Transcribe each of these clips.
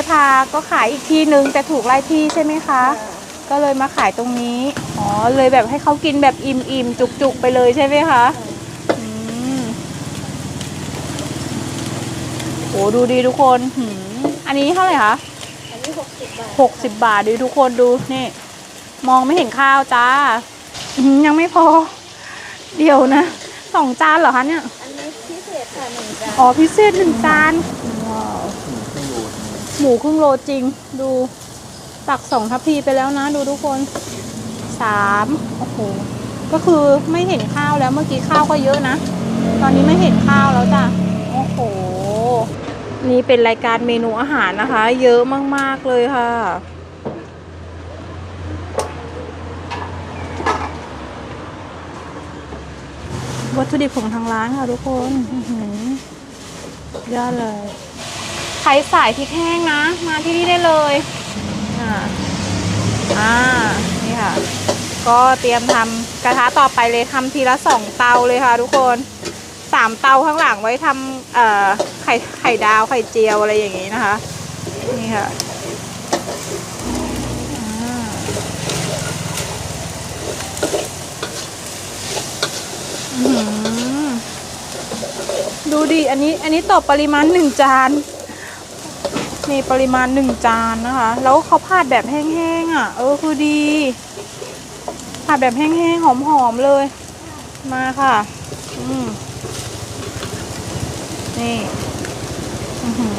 จ๊พาก็ขายอีกที่นึงแต่ถูกไล่ที่ใช่ไหมคะ ก็เลยมาขายตรงนี้ อ๋อ เลยแบบให้เขากินแบบอิ่มๆ จุกๆ ไปเลยใช่ไหมคะอืมโอ้ดูดีทุกคนหืมอันนี้เท่าไหร่คะ อันนี้หกสิบบาทหกสิบบาทดีทุกคนดูนี่ มองไม่เห็นข้าวจ้าอื้อหือยังไม่พอ เดี๋ยวนะสองจานเหรอคะเนี่ย อันนี้พิเศษค่ะหนึ่งจานอ๋อพิเศษหนึ่งจานว้าว หมูครึ่งโลจริง ดูตักสองทัพพีไปแล้วนะ ดูทุกคนสามโอ้โหก็คือไม่เห็นข้าวแล้วเมื่อกี้ข้าวก็เยอะนะ ตอนนี้ไม่เห็นข้าวแล้วจ้ะโอ้โห นี่เป็นรายการเมนูอาหารนะคะ เยอะมาก ๆ เลยค่ะ วัตถุดิบของทางร้านค่ะทุกคนยอดเลย ใครสายพริกแห้งนะ มาที่นี่ได้เลยอ่าอ่านี่ค่ะ ก็เตรียมทำกระทะต่อไปเลยทำทีละสองเตาเลยค่ะ ทุกคนสามเตาข้างหลังไว้ทำเอ่อไข่ไข่ดาวไข่เจียวอะไรอย่างงี้นะคะ นี่ค่ะอ่าอื้อหือดูดิ อันนี้ อันนี้ต่อปริมาณหนึ่งจาน นี่ปริมาณหนึ่งจานนะคะ แล้วเขาผัดแบบแห้งๆอะ เออคือดีผัดแบบแห้งๆหอมๆเลย มาค่ะ อืมนี่อื้อหือ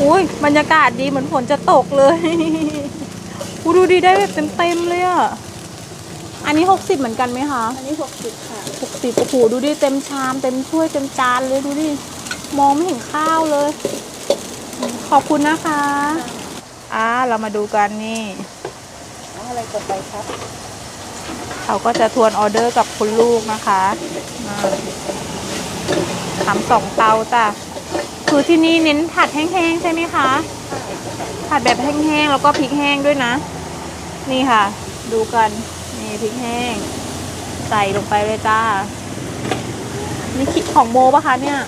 อุ้ยบรรยากาศดีเหมือนฝนจะตกเลยอูดูดีได้แบบเต็มๆเลยอะ อันนี้หกสิบเหมือนกันไหมคะ อันนี้หกสิบค่ะหกสิบโอ้โห ดูดิ เต็มชาม เต็มถ้วย เต็มจานเลย ดูดิ มองไม่เห็นข้าวเลย ขอบคุณนะคะ อ่าเรามาดูกันนี่เอาอะไรต่อไปครับ เขาก็จะทวนออเดอร์กับคุณลูกนะคะอ่าทำสองเตาจ้ะคือที่นี่เน้นผัดแห้งๆใช่ไหมคะ ผัดแบบแห้งๆแล้วก็พริกแห้งด้วยนะ นี่ค่ะ ดูกัน นี่พริกแห้ง ใส่ลงไปเลยจ้า นี่คิดของโมปะคะเนี่ย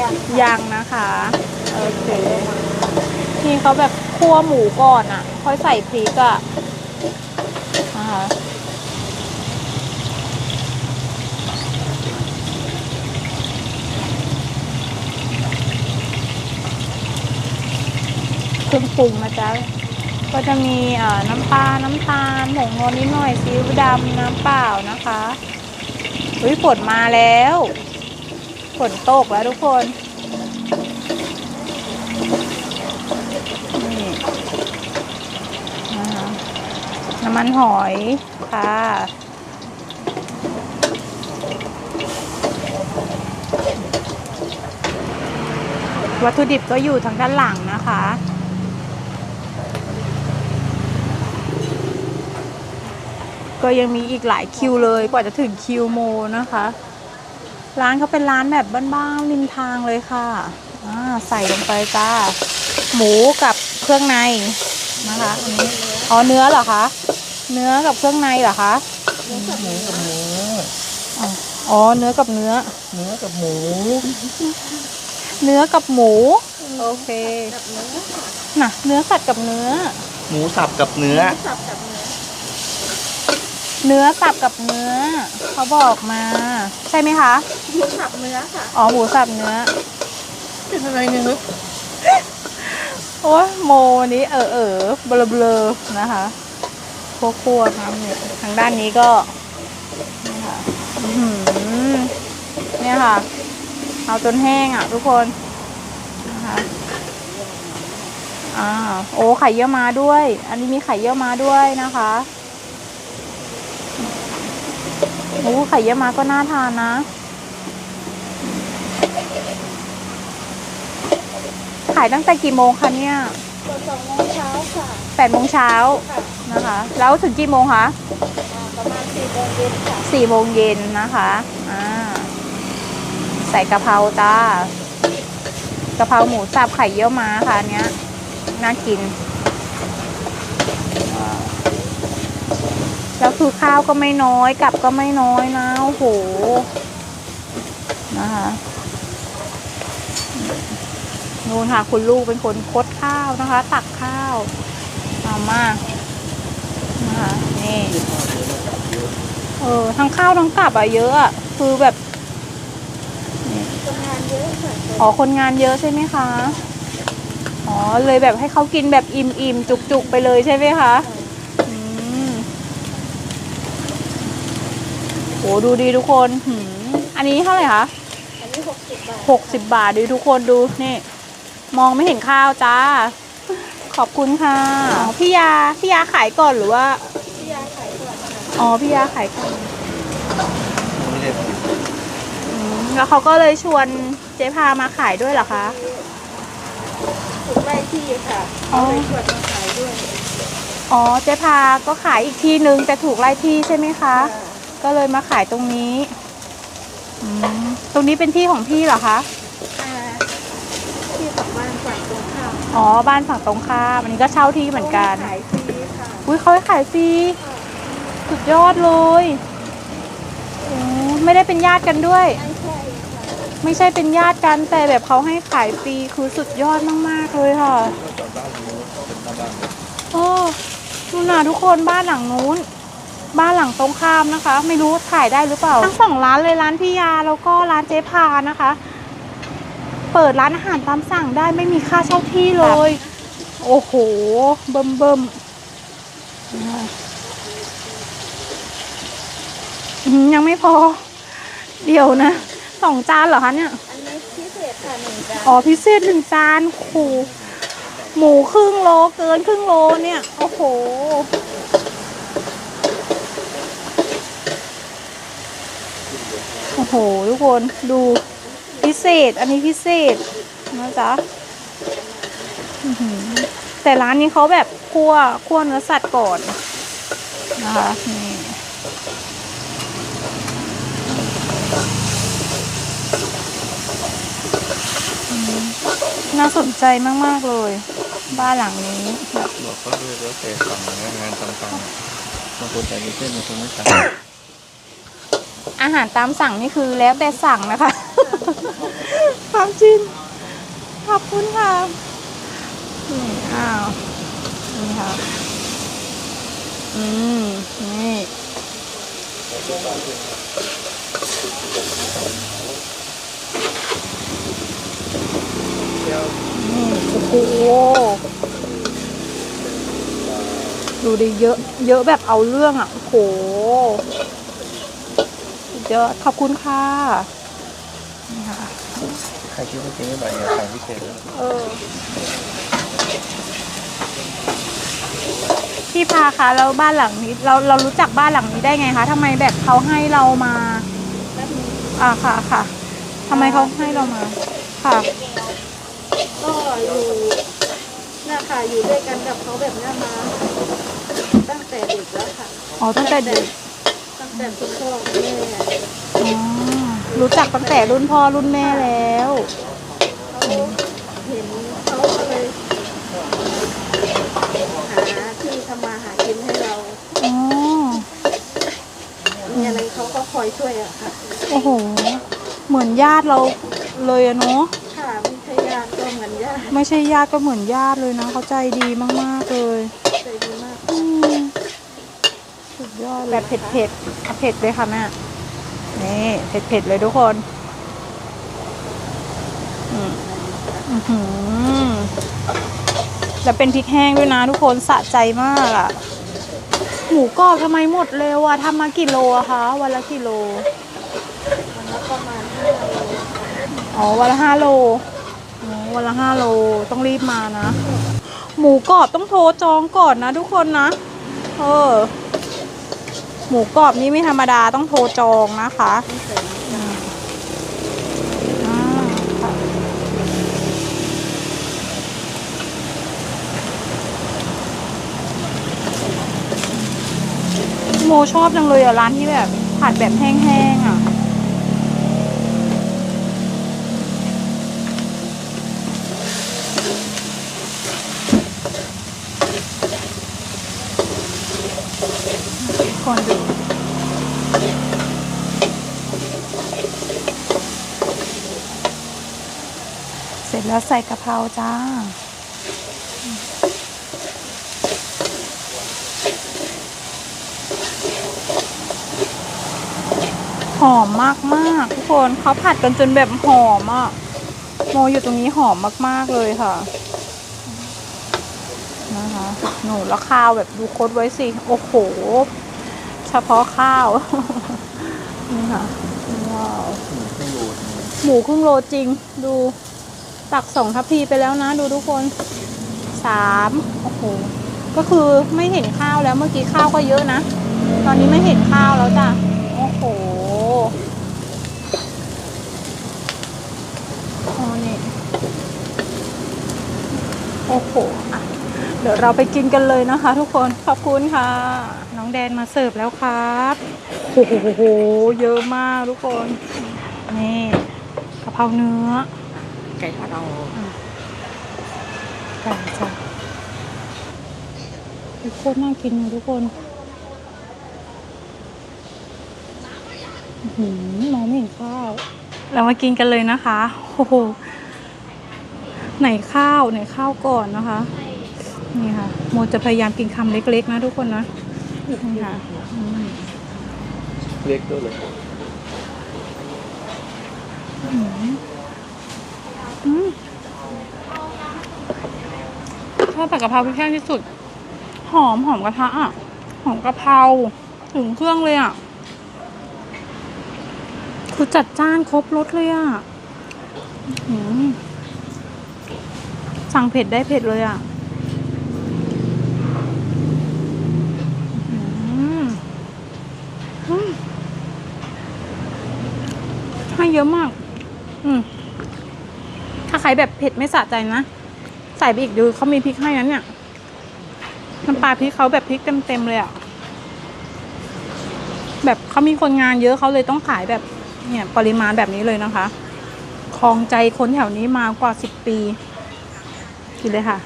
ยังยังนะคะโอเคนี่เขาแบบคั่วหมูก่อนอะ่ะ ค่อยใส่พริกอะ่ะนะคะเครื่องปรุงนะจ๊ะก็จะมีเอ่อน้ำปลา น้ำตาลผงนวลนิดหน่อยซีอิ๊วดำน้ำเปล่านะคะเฮ้ยฝนมาแล้ว ฝนตกแล้วทุกคน นี่นะคะน้ำมันหอยค่ะ วัตถุดิบก็อยู่ทางด้านหลังนะคะก็ยังมีอีกหลายคิวเลยกว่าจะถึงคิวโมนะคะ ร้านเขาเป็นร้านแบบบ้านๆริมทางเลยค่ะอ่าใส่ลงไปจ้า หมูกับเครื่องในนะคะอันนี้อ๋อเนื้อเหรอคะ เนื้อกับเครื่องในเหรอคะหมูกับหมูอ๋อ เนื้อกับเนื้อ เนื้อกับหมู เนื้อกับหมู โอเคกับเนื้อน่ะ เนื้อสัตว์กับเนื้อ หมูสับกับเนื้อสับกับเนื้อ เนื้อสับกับเนื้อ เขาบอกมา ใช่ไหมคะ หมูสับเนื้อค่ะอ๋อหมูสับเนื้อ เป็นอะไรเนี่ยนุ๊กโอ้ยโมวันนี้เออเออเบลอเบลอๆนะคะคั่วคั่วๆครับเนี่ยทางด้านนี้ก็นี่ค่ะอื้อหือเนี่ยค่ะ เอาจนแห้งอะทุกคนนะคะอ่าโอ้ไข่เยี่ยวมาด้วย อันนี้มีไข่เยี่ยวมาด้วยนะคะ โอ้ไข่เยี่ยวมาก็น่าทานนะ ขายตั้งแต่กี่โมงคะเนี่ยตอนสองโมงเช้าค่ะแปดโมงเช้าค่ะนะคะ แล้วถึงกี่โมงคะอ่าประมาณสี่โมงเย็นค่ะสี่โมงเย็นนะคะอ่าใส่กะเพราจ้ากะเพราหมูสับไข่เยี่ยวม้าค่ะอันเนี้ยน่ากินอ่าแล้ว คือข้าวก็ไม่น้อยกับก็ไม่น้อยนะโอ้โหนะคะนู่นค่ะ คุณลูกเป็นคนคดข้าวนะคะ ตักข้าวเอามานะคะนี่เออทั้งข้าวทั้งกลับอะเยอะอะคือแบบอ๋อคนงานเยอะใช่ไหมคะ อ๋อเลยแบบให้เขากินแบบอิ่มอิ่มจุกจุกๆไปเลยใช่ไหมคะอืมโหดูดีทุกคนหืมอันนี้เท่าไหร่คะอันนี้หกสิบบาทหกสิบบาทดูทุกคนดูนี่ มองไม่เห็นข้าวจ้า ขอบคุณค่ะอ๋อพี่ยาพี่ยาขายก่อนหรือว่า พี่ยาขายก่อนค่ะอ๋อพี่ยาขายก่อนไม่ได้อืมแล้วเขาก็เลยชวนเจ๊พามาขายด้วยเหรอคะถูกไล่ที่ค่ะอ๋อเอาไปชวนมาขายด้วย อ๋อเจ๊พาก็ขายอีกที่นึงแต่ถูกไล่ที่ใช่ไหมคะ ก็เลยมาขายตรงนี้อืมตรงนี้เป็นที่ของพี่เหรอคะ อ่าที่ฝั่งบ้านฝั่งตรงข้ามอ๋อ บ้านฝั่งตรงข้ามอันนี้ก็เช่าที่เหมือนกัน ขายฟรีค่ะอุ้ยเขาให้ขายฟรีสุดยอดเลยโอ้ไม่ได้เป็นญาติกันด้วย ไม่ใช่ค่ะไม่ใช่เป็นญาติกันแต่แบบเขาให้ขายฟรีคือสุดยอดมากๆเลยค่ะโอ้ดูหนาทุกคนบ้านหลังนู้น บ้านหลังตรงข้ามนะคะ ไม่รู้ถ่ายได้หรือเบิ่า ทั้งสองร้านเลยร้านพี่ยาแล้วก็ร้านเจ๊พานะคะ เปิดร้านอาหารตามสั่งได้ไม่มีค่าเช่าที่เลย โอ้โห เบิ่มเบิ่มอืมยังไม่พอ เดี๋ยวนะสองจานเหรอคะเนี่ยอันนี้พิเศษค่ะหนึ่งจานอ๋อพิเศษหนึ่งจานโอ้โหหมูครึ่งโลเกินครึ่งโลเนี่ย โอ้โห โอ้โห ทุกคนดูพิเศษ อันนี้พิเศษนะจ๊ะแต่ร้านนี้เขาแบบคั่วคั่วเนื้อสัตว์ก่อนนะคะนี่น่าสนใจมาก ๆ เลย บ้านหลังนี้แบบบอกเขาด้วยแล้วแต่สั่งงานต่างๆบางคนใส่เส้นบางคนไม่ใส่ อาหารตามสั่งนี่คือแล้วแต่สั่งนะคะ ความจริงขอบคุณค่ะนี่อ้าวนี่ค่ะอืมนี่นี่โอ้โหดูดิเยอะ เยอะแบบเอาเรื่องอะโอ้โหสุด ยอดขอบคุณค่ะนี่ค่ะใครคิดว่าจริงไม่ไหวอย่าใส่พิเศษเลยเออพี่พาคะแล้วบ้านหลังนี้ เราเรารู้จักบ้านหลังนี้ได้ไงคะทำไมแบบเขาให้เรามาแป๊บนึงอ่าค่ะค่ะทำไมเขาให้เรามา ค่ะก็อยู่น่าค่ะอยู่ด้วยกันกับเขาแบบเนี้ยมา ตั้งแต่เด็กแล้วค่ะ อ๋อตั้งแต่เด็กตั้ง แต่คุณพ่อคุณแม่อ๋อรู้จักตั้งแต่รุ่นพ่อรุ่นแม่แล้วเขาเห็นเขาก็เลยหาที่ทำมาหากินให้เราอ๋อมีอะไรเขาก็คอยช่วยอะค่ะโอ้โห เหมือนญาติเราเลยอะเนาะค่ะไม่ใช่ญาติก็เหมือนญาติไม่ใช่ญาติก็เหมือนญาติเลยนะเขาใจดีมากๆเลย ใจดีมาก อืมสุด ยอดแบบเผ็ดเผ็ดๆเอาเผ็ดเลยค่ะแม่ นี่เผ็ดเผ็ดๆเลยทุกคนอืมอื้อหือแล้วเป็นพริกแห้งด้วยนะทุกคนสะใจมากอะ่ะ หมูกรอบทำไมหมดเร็วอะทำมากี่โลอะคะวันละกี่โลมันก็ประมาณห้าโลอ๋อวันละห้าโลวันละห้าโลต้องรีบมานะ หมูกรอบต้องโทรจองก่อนนะทุกคนนะ เออ หมูกรอบนี้ไม่ธรรมดาต้องโทรจองนะคะไม่ใส่น้ำตาลอ่าค่ะโมชอบจังเลยอะร้านที่แบบผัดแบบแห้งๆอะ คนดูเสร็จแล้วใส่กะเพราจ้าหอมมากมากทุกคนเขาผัดกันจนแบบหอมอะโมอยู่ตรงนี้หอมมาก ๆ เลยค่ะนะคะหนูแล้วข้าวแบบดูคตรไว้สิ โอ้โห ฉพาะข้าว นี่ค่ะว้าวไม่รู้หมูครึ่งโลจริง ดูตักสองทัพพีไปแล้วนะ ดูทุกคนสามโอ้โหก็คือไม่เห็นข้าวแล้วเมื่อกี้ข้าวก็เยอะนะ ตอนนี้ไม่เห็นข้าวแล้วจ้ะโอ้โหโอ้นี่โอ้โห เดี๋ยวเราไปกินกันเลยนะคะ ทุกคนขอบคุณค่ะ น้องแดนมาเสิร์ฟแล้วครับโอ้โหเยอะมากทุกคน นี่กะเพราเนื้อ ไก่ทอดเอาไก่จ้ะโคตรน่ากินเลยทุกคนหือมองไม่เห็นข้าว เรามากินกันเลยนะคะโอ้โหไหนข้าวไหนข้าวก่อนนะคะ นี่ค่ะ โมจะพยายามกินคำเล็กๆนะทุกคนนะนี่ค่ะอืมเล็กด้วยเลยอืมชอบผัดกะเพราพริกแห้งที่สุด หอมหอมกระทะอะ หอมกะเพราถึงเครื่องเลยอะ คือจัดจ้านครบรสเลยอะ อื้อหือสั่งเผ็ดได้เผ็ดเลยอะอื้อหืออืมให้ เยอะมาก อืมถ้าใครแบบเผ็ดไม่สะใจนะ ใส่ไปอีกดูเขามีพริกให้นั้นเนี่ยน้ำปลาพริกเขาแบบพริกเต็มๆเลยอะแบบเขามีคนงานเยอะเขาเลยต้องขายแบบ เนี่ย ปริมาณแบบนี้เลยนะคะคลองใจคนแถวนี้มากว่าสิบปีกินเลยค่ะ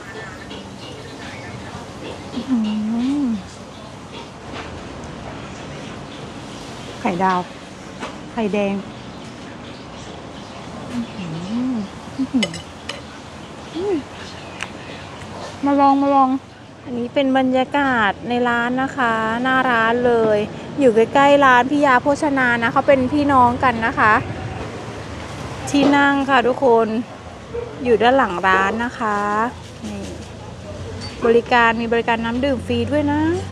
ไข่ดาว ไข่แดง มาลองมาลอง อันนี้เป็นบรรยากาศในร้านนะคะ หน้าร้านเลย อยู่ใกล้ๆร้านพิยาโภชนานะเขาเป็นพี่น้องกันนะคะ ที่นั่งค่ะทุกคนอยู่ด้านหลังร้านนะคะนี่บริการมีบริการน้ำดื่มฟรีด้วยนะ